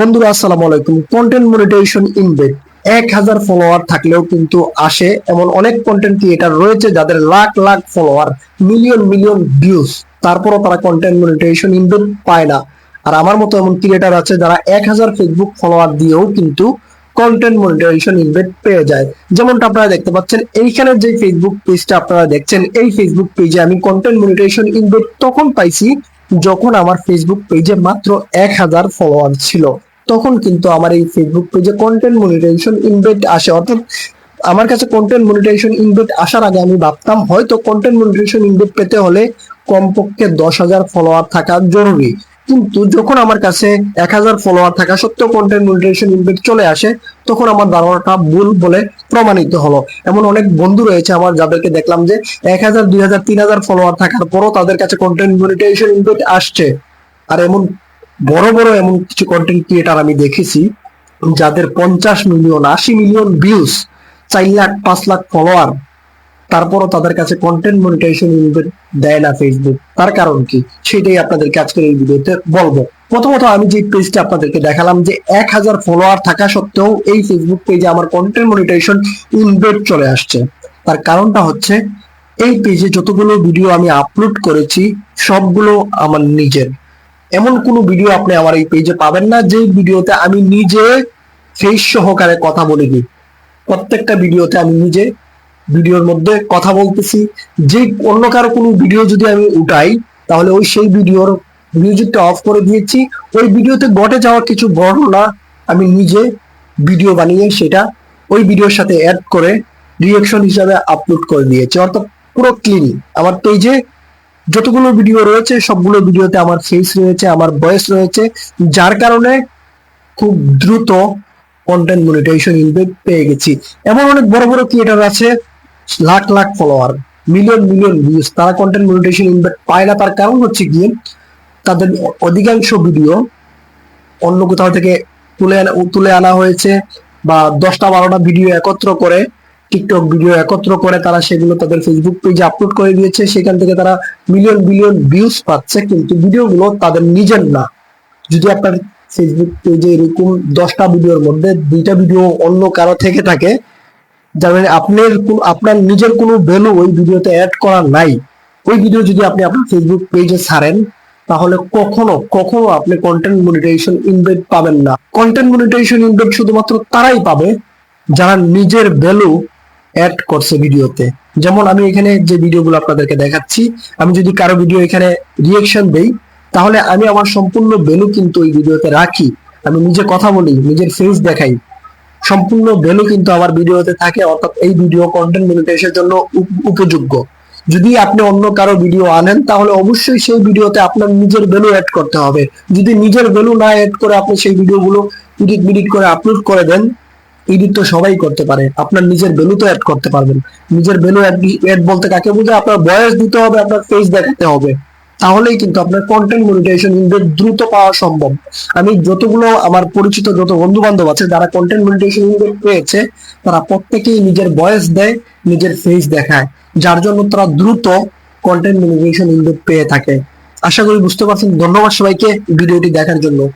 বন্ধুরা, আসসালামু আলাইকুম। কন্টেন্ট মনিটাইজেশন ইনভেট এক হাজার ফলোয়ার থাকলেও কিন্তু আসে এমন অনেক কন্টেন্ট ক্রিয়েটার রয়েছে যাদের lakh lakh follower million million views তারপরও তারা কন্টেন্ট মনিটাইজেশন ইনভেট পায় না। আর আমার মতো এমন ক্রিয়েটার আছে যারা এক হাজার ফেসবুক ফলোয়ার দিয়েও কিন্তু কন্টেন্ট মনিটাইজেশন ইনভেট পেয়ে যায়। যেমনটা আপনারা দেখতে পাচ্ছেন, এইখানে যে ফেসবুক পেজটা আপনারা দেখছেন, এই ফেসবুক পেজে আমি কন্টেন্ট মনিটাইজেশন ইনভেট তখন পাইছি যখন আমার ফেসবুক পেজে মাত্র এক হাজার ফলোয়ার ছিল। তখন কিন্তু আমার এই ফেসবুক পেজে কন্টেন্ট মনিটাইজেশন ইনভেট আসে। অর্থাৎ আমার কাছে কন্টেন্ট মনিটাইজেশন ইনভেট আসার আগে আমি ভাবতাম, হয়তো কন্টেন্ট মনিটাইজেশন ইনভেট পেতে হলে কমপক্ষে দশ হাজার ফলোয়ার থাকা জরুরি। কিন্তু যখন আমার কাছে এক হাজার ফলোয়ার থাকা সত্ত্বেও কন্টেন্ট মনিটাইজেশন ইনভেট চলে আসে, তখন আমার ধারণাটা ভুল বলে প্রমাণিত হলো। এমন অনেক বন্ধু রয়েছে আমার, যাদেরকে দেখলাম যে এক হাজার, দুই হাজার, তিন হাজার ফলোয়ার থাকার পরও তাদের কাছে কন্টেন্ট মনিটাইজেশন ইনভেট আসছে। আর এমন বড় বড় এমন কিছু কন্টেন্ট ক্রিয়েটার আমি দেখেছি যাদের পঞ্চাশ মিলিয়ন আশি মিলিয়ন ভিউজ চার লাখ, পাঁচ লাখ ফলোয়ার তারপরও তাদের কাছে কন্টেন্ট মনিটাইজেশন দেয় না ফেসবুক তার কারণ কি? সেটাই আপনাদেরকে আজকের এই ভিডিওতে বলব। প্রথমত আমি যে পেজটা আপনাদেরকে দেখালাম যে এক হাজার ফলোয়ার থাকা সত্ত্বেও এই ফেসবুক পেজে আমার কন্টেন্ট মনিটাইজেশন ইনভেট চলে আসছে। তার কারণটা হচ্ছে, এই পেজে যতগুলো ভিডিও আমি আপলোড করেছি, সবগুলো আমার নিজের। এমন কোনো ভিডিও আপনি আমার এই পেজে পাবেন না যে ভিডিওতে আমি নিজে ফেস সহকারে কথা বলিনি প্রত্যেকটা ভিডিওতে আমি নিজে ভিডিওর মধ্যে কথা বলতেছি। যে অন্য কারও কোনো ভিডিও যদি আমি উঠাই, তাহলে ওই সেই ভিডিওর মিউজিকটা অফ করে দিয়েছি। ওই ভিডিওতে ঘটে যাওয়া কিছু বর্ণনা আমি নিজে ভিডিও বানিয়ে সেটা ওই ভিডিওর সাথে অ্যাড করে রিয়েকশন হিসাবে আপলোড করে দিয়েছি। অর্থাৎ পুরো ক্লিন আমার পেজে যতগুলো ভিডিও রয়েছে, সবগুলো ভিডিওতে আমার ফেস রয়েছে, আমার ভয়েস রয়েছে, যার কারণে খুব দ্রুত কন্টেন্ট মনিটাইজেশন ইনভেট পেয়ে গেছি। এমন অনেক বড় বড় ক্রিয়েটার আছে, lakh lakh follower million million views তারা কন্টেন্ট মনিটাইজেশন ইনভেট পায় না। তার কারণ হচ্ছে গিয়ে, তাদের অধিকাংশ ভিডিও অন্য কোথাও থেকে তুলে তুলে আনা হয়েছে বা দশটা বারোটা ভিডিও একত্র করে টিকটক ভিডিও একত্র করে তারা সেগুলো তাদের ফেসবুক পেজে আপলোড করে দিয়েছে। সেখান থেকে তারা মিলিয়ন বিলিয়ন ভিউজ পাচ্ছে, কিন্তু ভিডিওগুলো তাদের নিজের না। যদি আপনার ফেসবুক পেজে এরকম দশটা ভিডিওর মধ্যে দুইটা ভিডিও অন্য কারও থেকে থাকে, যার মানে আপনার আপনার নিজের কোনো ভ্যালু ওই ভিডিওতে অ্যাড করা নাই। ওই ভিডিও যদি আপনি আপনার ফেসবুক পেজে ছাড়েন, তাহলে কখনো কখনো আপনি কন্টেন্ট মনিটাইজেশন ইনভেট পাবেন না। কন্টেন্ট মনিটাইজেশন ইনভেট শুধুমাত্র তারাই পাবে, যারা নিজের ভ্যালু অ্যাড করছে ভিডিওতে যেমন আমি এখানে যে ভিডিওগুলো আপনাদেরকে দেখাচ্ছি, আমি যদি কারও ভিডিও এখানে রিয়েকশন দেই, তাহলে আমি আমার সম্পূর্ণ ভ্যালু কিন্তু ওই ভিডিওতে রাখি। আমি নিজে কথা বলি, নিজের ফেস দেখাই। সম্পূর্ণ ভ্যালু কিন্তু আমার ভিডিওতে থাকে, অর্থাৎ এই ভিডিও কন্টেন্ট মনিটাইজেশনের জন্য উপ- উপযোগ্য। যদি আপনি অন্য কারও ভিডিও আনেন, তাহলে অবশ্যই সেই ভিডিওতে আপনার নিজের ভ্যালু অ্যাড করতে হবে। যদি নিজের ভ্যালু না অ্যাড করে আপনি সেই ভিডিওগুলো এডিট মিডিট করে আপলোড করে দেন এডিট তো সবাই করতে পারে। আপনার নিজের ভ্যালু তো অ্যাড করতে পারবেন। নিজের ভ্যালু অ্যাড বলতে কাকে বোঝায়? আপনার বয়স দিতে হবে, আপনার ফেস দেখাতে হবে। তাহলেই কিন্তু আপনার কন্টেন্ট মনিটাইজেশন ইনভেট দ্রুত পাওয়া সম্ভব। আমি যতগুলো আমার পরিচিত যত বন্ধু বান্ধব আছে, যারা কন্টেন্ট মনিটাইজেশন ইনভেট পেয়েছে, তারা প্রত্যেকেই নিজের বয়স দেয়, নিজের ফেস দেখায়। যার জন্য তারা দ্রুত কন্টেন্ট মনিটাইজেশন ইনভেট পেয়ে থাকে। আশা করি বুঝতে পারছেন। ধন্যবাদ সবাইকে ভিডিওটি দেখার জন্য।